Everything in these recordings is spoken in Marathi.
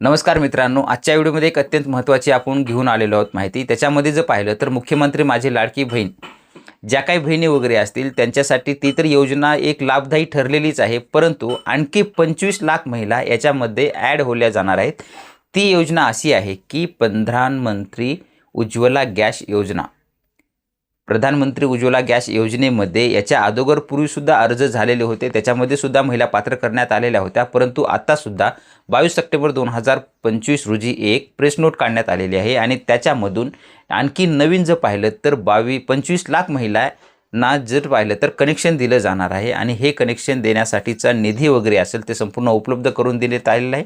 नमस्कार मित्रांनो आजच्या व्हिडिओमध्ये एक अत्यंत महत्त्वाची आपण घेऊन आलेलो आहोत माहिती. त्याच्यामध्ये जर पाहिलं तर मुख्यमंत्री माझी लाडकी बहीण ज्या काही बहिणी वगैरे असतील त्यांच्यासाठी ती तर योजना एक लाभदायी ठरलेलीच आहे. परंतु आणखी पंचवीस लाख महिला याच्यामध्ये ॲड होल्या जाणार आहेत. ती योजना अशी आहे की प्रधानमंत्री उज्ज्वला गॅस योजना. प्रधानमंत्री उज्ज्वला गॅस योजनेमध्ये याच्या अगोदर पूर्वीसुद्धा अर्ज झालेले होते. त्याच्यामध्ये सुद्धा महिला पात्र करण्यात आलेल्या होत्या. परंतु आत्तासुद्धा बावीस सप्टेंबर दोन हजार पंचवीस रोजी एक प्रेस नोट काढण्यात आलेली आहे आणि त्याच्यामधून आणखी नवीन जर पाहिलं तर बावी पंचवीस लाख महिला ना जर पाहिलं तर कनेक्शन दिलं जाणार आहे. आणि हे कनेक्शन देण्यासाठीचा निधी वगैरे असेल ते संपूर्ण उपलब्ध करून देण्यात आलेलं आहे.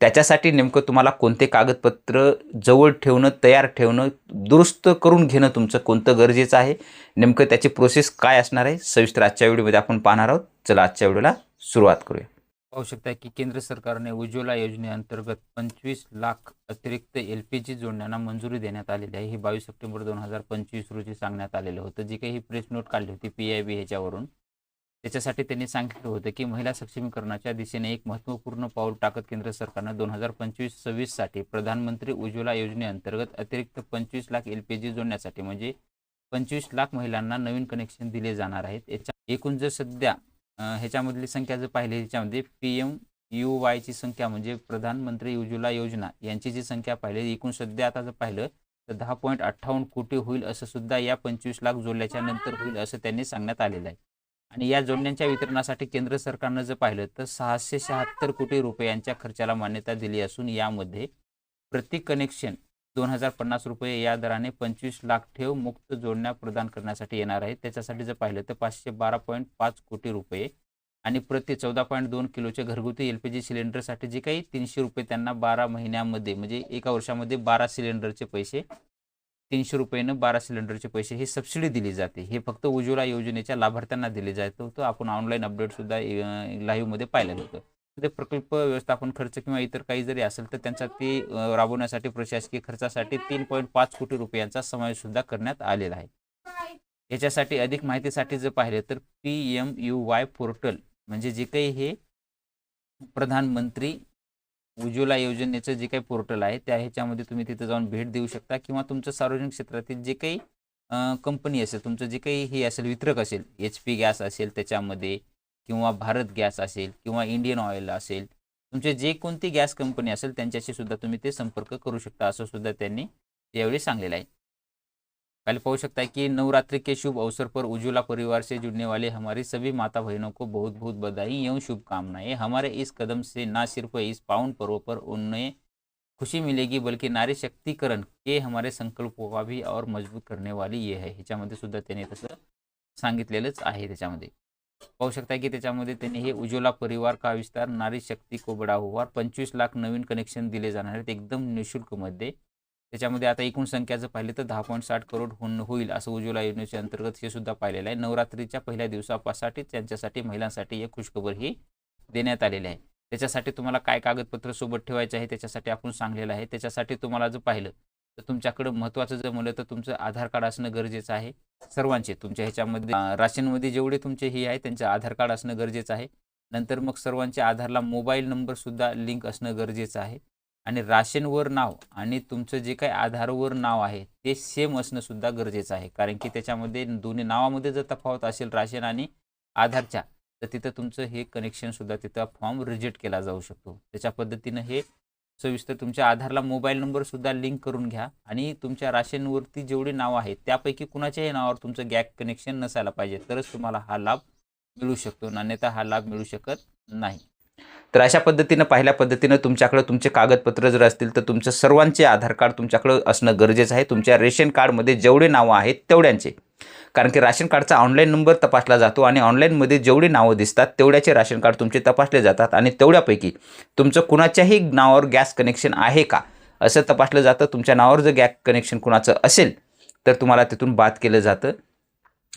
त्याच्यासाठी नेमकं तुम्हाला कोणते कागदपत्र जवळ ठेवणं तयार ठेवणं दुरुस्त करून घेणं तुमचं कोणतं गरजेचं आहे? नेमकं त्याची प्रोसेस काय असणार आहे? सविस्तर आजच्या व्हिडिओमध्ये आपण पाहणार आहोत. चला आजच्या व्हिडिओला सुरुवात करूया. पाहू शकता की केंद्र सरकारने उज्ज्वला योजनेअंतर्गत पंचवीस लाख अतिरिक्त एल पी जी जोडण्यांना मंजुरी देण्यात आलेली आहे. हे बावीस सप्टेंबर दोन हजार पंचवीस रोजी सांगण्यात आलेलं होतं. जी काही ही प्रेस नोट काढली होती पी आय बी ह्याच्यावरून. त्याच्यासाठी त्यांनी सांगितलं होतं की महिला सक्षमीकरणाच्या दिशेने एक महत्त्वपूर्ण पाऊल टाकत केंद्र सरकारनं दोन हजार पंचवीस सव्वीससाठी प्रधानमंत्री उज्ज्वला योजनेअंतर्गत अतिरिक्त पंचवीस लाख एल पी जी जोडण्यासाठी म्हणजे पंचवीस लाख महिलांना नवीन कनेक्शन दिले जाणार आहेत. याच्या एकूण जर सध्या ह्याच्यामधली संख्या जर पाहिली ह्याच्यामध्ये पी एम यू वायची संख्या म्हणजे प्रधानमंत्री उज्ज्वला योजना यांची जी संख्या पाहिली एकूण सध्या आता जर पाहिलं तर दहा पॉईंट अठ्ठावन्न कोटी होईल असं सुद्धा या पंचवीस लाख जोडल्याच्या नंतर होईल असं त्यांनी सांगण्यात आलेलं आहे. आणि या जोडण्यांच्या वितरणासाठी केंद्र सरकारनं जर पाहिलं तर सहाशे शहात्तर कोटी रुपयांच्या खर्चाला मान्यता दिली असून यामध्ये प्रति कनेक्शन दोन हजार पन्नास रुपये या दराने पंचवीस लाख ठेव मुक्त जोडण्या प्रदान करण्यासाठी येणार आहे. त्याच्यासाठी जर पाहिलं तर पाचशे बारा पॉईंट पाच कोटी रुपये आणि प्रति चौदा पॉईंट दोन किलोचे घरगुती एल पी जी सिलेंडरसाठी जे काही तीनशे रुपये त्यांना बारा महिन्यामध्ये म्हणजे एका वर्षामध्ये बारा सिलेंडरचे पैसे तीनशे रुपयानं बारा सिलेंडरचे पैसे ही सबसिडी दिली जाते. हे फक्त उज्ज्वला योजनेच्या लाभार्थ्यांना दिले जात होतं. आपण ऑनलाईन अपडेटसुद्धा लाईव्हमध्ये पाहिलं होतं. ते प्रकल्प व्यवस्थापन खर्च किंवा इतर काही जरी असेल तर त्यांचा ते राबवण्यासाठी प्रशासकीय खर्चासाठी तीन पॉईंट पाच कोटी रुपयांचा समावेश सुद्धा करण्यात आलेला आहे. याच्यासाठी अधिक माहितीसाठी जर पाहिलं तर P M U Y portal म्हणजे जे काही हे प्रधानमंत्री उज्ज्वला योजनेचं जे काही पोर्टल आहे त्या ह्याच्यामध्ये तुम्ही तिथं जाऊन भेट देऊ शकता किंवा तुमचं सार्वजनिक क्षेत्रातील जे काही कंपनी असेल तुमचं जे काही हे असेल वितरक असेल एच पी गॅस असेल त्याच्यामध्ये किंवा भारत गॅस असेल किंवा इंडियन ऑइल असेल तुमचे जे कोणती गॅस कंपनी असेल त्यांच्याशी सुद्धा तुम्ही ते संपर्क करू शकता असं सुद्धा त्यांनी यावेळी सांगलेलं आहे. खाली पाहू सकता है कि नवरात्रि के शुभ अवसर पर उज्ज्वला परिवार से जुड़ने वाले हमारी सभी माता बहनों को बहुत बहुत बधाई एवं शुभकामनाएँ। हमारे इस कदम से न सिर्फ़ इस पावन पर्व पर उन्हें खुशी मिलेगी, बल्कि नारी शक्तीकरण के हमारे संकल्पों का भी और मज़बूत करने वाली ये है। ह्याच्यामध्ये सुद्धा त्याने आहे त्याच्यामध्ये. पाहू शकता की त्याच्यामध्ये हे उज्ज्वला परिवार का विस्तार, नारी शक्ती को बडा हुआ पंचवीस लाख नवीन कनेक्शन दिले जाणार आहेत. एकदम निशुल्कमध्ये त्याच्यामध्ये आता एकूण संख्या जर तर दहा पॉईंट साठ करोड होऊन होईल असं उज्ज्वला योजनेच्या अंतर्गत हे सुद्धा पाहिलेलं आहे. नवरात्रीच्या पहिल्या दिवसापासाठी त्यांच्यासाठी महिलांसाठी एक खुशखबर ही देण्यात आलेली आहे. त्याच्यासाठी तुम्हाला काय कागदपत्र सोबत ठेवायचे आहे त्याच्यासाठी आपण सांगलेलं आहे. त्याच्यासाठी तुम्हाला जर पाहिलं तर तुमच्याकडं महत्त्वाचं जर म्हणलं तर तुमचं आधार कार्ड असणं गरजेचं आहे. सर्वांचे तुमच्या ह्याच्यामध्ये राशनमध्ये जेवढे तुमचे हे आहे त्यांचं आधार कार्ड असणं गरजेचं आहे. नंतर मग सर्वांच्या आधारला मोबाईल नंबरसुद्धा लिंक असणं गरजेचं आहे. आणि राशनवर नाव आणि तुमचं जे काही आधारवर नाव आहे ते सेम असणं सुद्धा गरजेचं आहे. कारण की त्याच्यामध्ये दोन्ही नावामध्ये जर तफावत असेल राशन आणि आधारच्या तर तिथं तुमचं हे कनेक्शनसुद्धा तिथं फॉर्म रिजेक्ट केला जाऊ शकतो. त्याच्या पद्धतीनं हे सविस्तर तुमच्या आधारला मोबाईल नंबरसुद्धा लिंक करून घ्या आणि तुमच्या राशनवरती जेवढी नावं आहेत त्यापैकी कुणाच्याही नावावर तुमचं गॅक कनेक्शन नसायला पाहिजे तरच तुम्हाला हा लाभ मिळू शकतो. अन्यथा हा लाभ मिळू शकत नाही. तर अशा पद्धतीनं पहिल्या पद्धतीनं तुमच्याकडं तुमचे कागदपत्र जर असतील तर तुमचं सर्वांचे आधार कार्ड तुमच्याकडं असणं गरजेचं आहे. तुमच्या रेशन कार्डमध्ये जेवढे नावं आहेत तेवढ्यांचे. कारण की राशन कार्डचा ऑनलाईन नंबर तपासला जातो आणि ऑनलाईनमध्ये जेवढी नावं दिसतात तेवढ्याचे राशन कार्ड तुमचे तपासले जातात आणि तेवढ्यापैकी तुमचं कुणाच्याही नावावर गॅस कनेक्शन आहे का? असं तपासलं जातं. तुमच्या नावावर जर गॅस कनेक्शन कुणाचं असेल तर तुम्हाला तिथून बाद केलं जातं.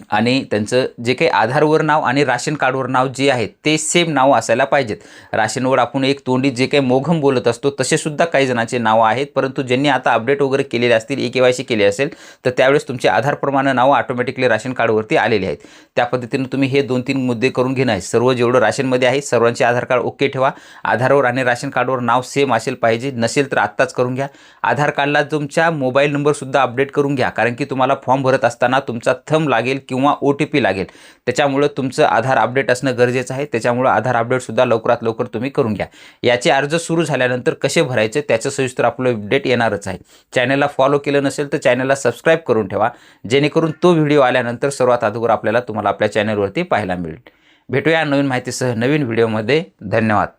आणि त्यांचं जे काही आधारवर नाव आणि राशन कार्डवर नाव जे आहे ते सेम नाव असायला पाहिजेत. राशनवर आपण एक तोंडी जे काही मोघम बोलत असतो तसेसुद्धा काही जणांचे नावं आहेत. परंतु ज्यांनी आता अपडेट वगैरे केलेले असतील ई के वाय सी केली असेल तर त्यावेळेस तुमचे आधारप्रमाणे नावं ऑटोमॅटिकली राशन कार्डवरती आलेले आहेत. त्या पद्धतीने तुम्ही हे दोन तीन मुद्दे करून घेणं आहे. सर्व जेवढं राशनमध्ये आहे सर्वांचे आधार कार्ड ओके ठेवा. आधारवर आणि राशन कार्डवर नाव सेम असेल पाहिजे. नसेल तर आत्ताच करून घ्या. आधार कार्डला तुमच्या मोबाईल नंबरसुद्धा अपडेट करून घ्या. कारण की तुम्हाला फॉर्म भरत असताना तुमचा थंब लागेल किंवा ओ टी पी लागेल. त्याच्यामुळं तुमचं आधार अपडेट असणं गरजेचं आहे. त्याच्यामुळं आधार अपडेटसुद्धा लवकरात लवकर तुम्ही करून घ्या. याचे अर्ज सुरू झाल्यानंतर कसे भरायचे त्याचं सविस्तर आपलं अपडेट येणारच आहे. चॅनलला फॉलो केलं नसेल तर चॅनलला सबस्क्राईब करून ठेवा. जेणेकरून तो व्हिडिओ आल्यानंतर सर्वात अगोदर आपल्याला तुम्हाला आपल्या चॅनलवरती पाहायला मिळेल. भेटूया नवीन माहितीसह नवीन व्हिडिओमध्ये धन्यवाद.